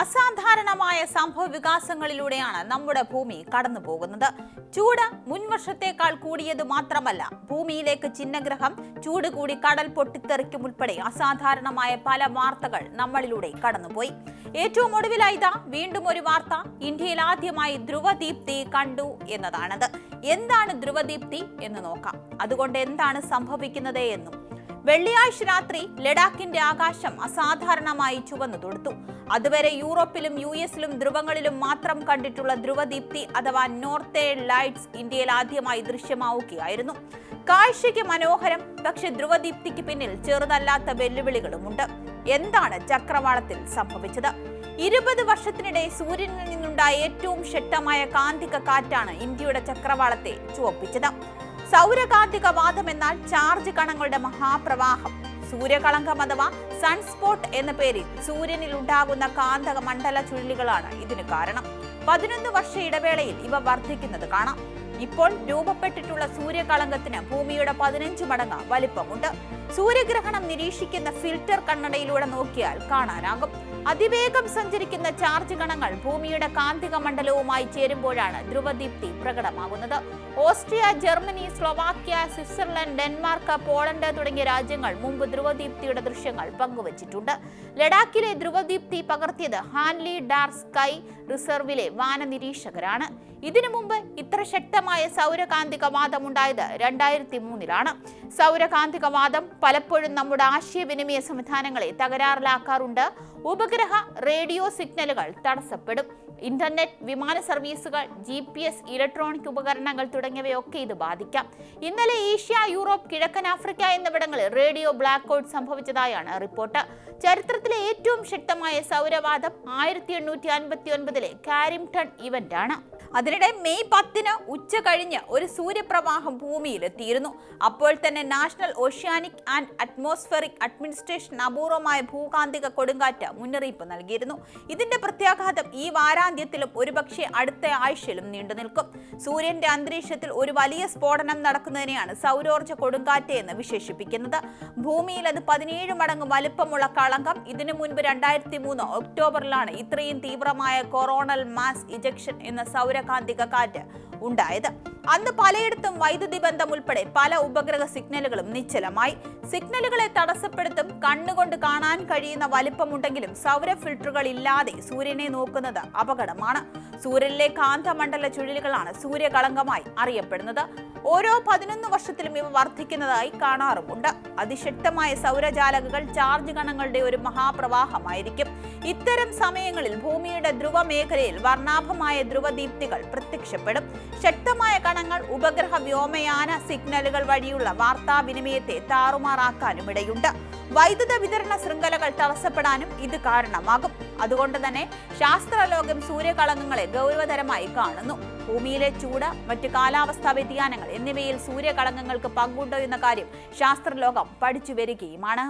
അസാധാരണമായ സംഭവ വികാസങ്ങളിലൂടെയാണ് നമ്മുടെ ഭൂമി കടന്നു പോകുന്നത് ചൂട് മുൻവർഷത്തേക്കാൾ കൂടിയത് മാത്രമല്ല ഭൂമിയിലേക്ക് ചിഹ്നഗ്രഹം ചൂട് കൂടി കടൽ പൊട്ടിത്തെറിക്കും ഉൾപ്പെടെ അസാധാരണമായ പല വാർത്തകൾ നമ്മളിലൂടെ കടന്നുപോയി. ഏറ്റവും ഒടുവിലായതാ വീണ്ടും ഒരു വാർത്ത ഇന്ത്യയിൽ ആദ്യമായി ധ്രുവദീപ്തി കണ്ടു എന്നതാണത്. എന്താണ് ധ്രുവദീപ്തി എന്ന് നോക്കാം. അതുകൊണ്ട് എന്താണ് സംഭവിക്കുന്നത് എന്നും വെള്ളിയാഴ്ച രാത്രി ലഡാക്കിന്റെ ആകാശം അസാധാരണമായി ചുവന്നു തൊടുത്തു. അതുവരെ യൂറോപ്പിലും യു എസിലും ധ്രുവങ്ങളിലും മാത്രം കണ്ടിട്ടുള്ള ധ്രുവദീപ്തി അഥവാ നോർത്തേൺ ലൈറ്റ്സ് ഇന്ത്യയിൽ ആദ്യമായി ദൃശ്യമാവുകയായിരുന്നു. കാഴ്ചയ്ക്ക് മനോഹരം പക്ഷെ ധ്രുവദീപ്തിക്ക് പിന്നിൽ ചെറുതല്ലാത്ത വെല്ലുവിളികളുമുണ്ട്. എന്താണ് ചക്രവാളത്തിൽ സംഭവിച്ചത്? ഇരുപത് വർഷത്തിനിടെ സൂര്യനിൽ നിന്നുണ്ടായ ഏറ്റവും ശക്തമായ കാന്തിക കാറ്റാണ് ഇന്ത്യയുടെ ചക്രവാളത്തെ ചുവപ്പിച്ചത്. സൗരകാന്തിക വാദം എന്നാൽ ചാർജ് കണങ്ങളുടെ മഹാപ്രവാഹം. സൂര്യകളങ്കം അഥവാ സൺസ്പോട്ട് എന്ന പേരിൽ സൂര്യനിൽ ഉണ്ടാകുന്ന കാന്തക മണ്ഡല ചുഴലികളാണ് ഇതിന് കാരണം. പതിനൊന്ന് വർഷ ഇടവേളയിൽ ഇവ വർദ്ധിക്കുന്നത് കാണാം. ഇപ്പോൾ രൂപപ്പെട്ടിട്ടുള്ള സൂര്യകളങ്കത്തിന് ഭൂമിയുടെ പതിനഞ്ച് മടങ്ങ് വലിപ്പമുണ്ട്. സൂര്യഗ്രഹണം നിരീക്ഷിക്കുന്ന ഫിൽറ്റർ കണ്ണടയിലൂടെ നോക്കിയാൽ കാണാനാകും. അതിവേഗം സഞ്ചരിക്കുന്ന ചാർജ് കണങ്ങൾ ഭൂമിയുടെ കാന്തിക മണ്ഡലവുമായി ചേരുമ്പോഴാണ് ധ്രുവദീപ്തി പ്രകടമാകുന്നത്. Austria Germany Slovakia Switzerland Denmark Poland തുടങ്ങിയ രാജ്യങ്ങൾ മുമ്പ് ധ്രുവദീപ്തിയുടെ ദൃശ്യങ്ങൾ പങ്കുവച്ചിട്ടുണ്ട്. ലഡാക്കിലെ ധ്രുവദീപ്തി പകർത്തിയത് ഹാൻലി ഡാർ സ്കൈ റിസർവിലെ വാന നിരീക്ഷകരാണ് ഇതിനു മുമ്പ് ഇത്ര ശക്തമായ സൗരകാന്തിക വാദം ഉണ്ടായത് രണ്ടായിരത്തി മൂന്നിലാണ് സൗരകാന്തിക വാദം പലപ്പോഴും നമ്മുടെ ആശയവിനിമയ സംവിധാനങ്ങളെ തകരാറിലാക്കാറുണ്ട്. ഉപഗ്രഹ റേഡിയോ സിഗ്നലുകൾ തടസ്സപ്പെടും. ഇന്റർനെറ്റ് വിമാന സർവീസുകൾ ജി പി എസ് ഇലക്ട്രോണിക് ഉപകരണങ്ങൾ തുടങ്ങിയവയൊക്കെ ഇത് ബാധിക്കാം. ഇന്നലെ ഏഷ്യ യൂറോപ്പ് കിഴക്കൻ ആഫ്രിക്ക എന്നിവിടങ്ങളിൽ റേഡിയോ ബ്ലാക്ക് ഔട്ട് സംഭവിച്ചതായാണ് റിപ്പോർട്ട്. ചരിത്രത്തിലെ ഏറ്റവും ശക്തമായ സൗരവാദം ആയിരത്തി എണ്ണൂറ്റി അൻപത്തി ഒൻപതിലെ കാരിംടൺ ഇവന്റ് ആണ് അതിനിടെ മെയ് പത്തിന് ഉച്ച കഴിഞ്ഞ് ഒരു സൂര്യപ്രവാഹം ഭൂമിയിലെത്തിയിരുന്നു. അപ്പോൾ തന്നെ National Oceanic and Atmospheric Administration അപൂർവമായ ഭൂകാന്തിക കൊടുങ്കാറ്റ് മുന്നറിയിപ്പ് നൽകിയിരുന്നു. ഇതിന്റെ പ്രത്യാഘാതം ഈ വാരാന്ത്യത്തിലും ഒരുപക്ഷെ അടുത്ത ആഴ്ചയിലും നീണ്ടു നിൽക്കും. സൂര്യന്റെ അന്തരീക്ഷത്തിൽ ഒരു വലിയ സ്ഫോടനം നടക്കുന്നതിനെയാണ് സൗരോർജ കൊടുങ്കാറ്റ് എന്ന് വിശേഷിപ്പിക്കുന്നത്. ഭൂമിയിൽ അത് പതിനേഴ് മടങ്ങ് വലുപ്പമുള്ള കളങ്കം. ഇതിനു മുൻപ് രണ്ടായിരത്തി മൂന്ന് ഒക്ടോബറിലാണ് ഇത്രയും തീവ്രമായ കൊറോണൽ മാസ് ഇജക്ഷൻ എന്ന സൗരകാന്തിക കാറ്റ് ഉണ്ടായത്. അന്ന് പലയിടത്തും വൈദ്യുതി ബന്ധം ഉൾപ്പെടെ പല ഉപഗ്രഹ സിഗ്നലുകളും നിശ്ചലമായി. സിഗ്നലുകളെ തടസ്സപ്പെടുത്തും കണ്ണുകൊണ്ട് കാണാൻ കഴിയുന്ന വലിപ്പമുണ്ടെങ്കിലും സൗര ഫിൽട്ടറുകൾ ഇല്ലാതെ സൂര്യനെ നോക്കുന്നത് അപകടമാണ്. സൂര്യനിലെ കാന്തമണ്ഡല ചുഴലികളാണ് സൂര്യകളങ്കമായി അറിയപ്പെടുന്നത്. ഓരോ പതിനൊന്ന് വർഷത്തിലും ഇവ വർദ്ധിക്കുന്നതായി കാണാറുമുണ്ട്. അതിശക്തമായ സൗരജാലകങ്ങൾ ചാർജ് കണങ്ങളുടെ ഒരു മഹാപ്രവാഹമായിരിക്കും. ഇത്തരം സമയങ്ങളിൽ ഭൂമിയുടെ ധ്രുവ മേഖലയിൽ വർണാഭമായ ധ്രുവദീപ്തികൾ പ്രത്യക്ഷപ്പെടും. ശക്തമായ കണങ്ങൾ ഉപഗ്രഹ വ്യോമയാന സിഗ്നലുകൾ വഴിയുള്ള വാർത്താവിനിമയത്തെ താറുമാറാക്കാനും ഇടയുണ്ട്. വൈദ്യുത വിതരണ ശൃംഖലകൾ തടസ്സപ്പെടാനും ഇത് കാരണമാകും. അതുകൊണ്ട് തന്നെ ശാസ്ത്രലോകം സൂര്യകളങ്കങ്ങളെ ഗൗരവതരമായി കാണുന്നു. ഭൂമിയിലെ ചൂട് മറ്റ് കാലാവസ്ഥാ വ്യതിയാനങ്ങൾ എന്നിവയിൽ സൂര്യകളങ്കങ്ങൾക്ക് പങ്കുണ്ടോ എന്ന കാര്യം ശാസ്ത്രലോകം പഠിച്ചു വരികയുമാണ്.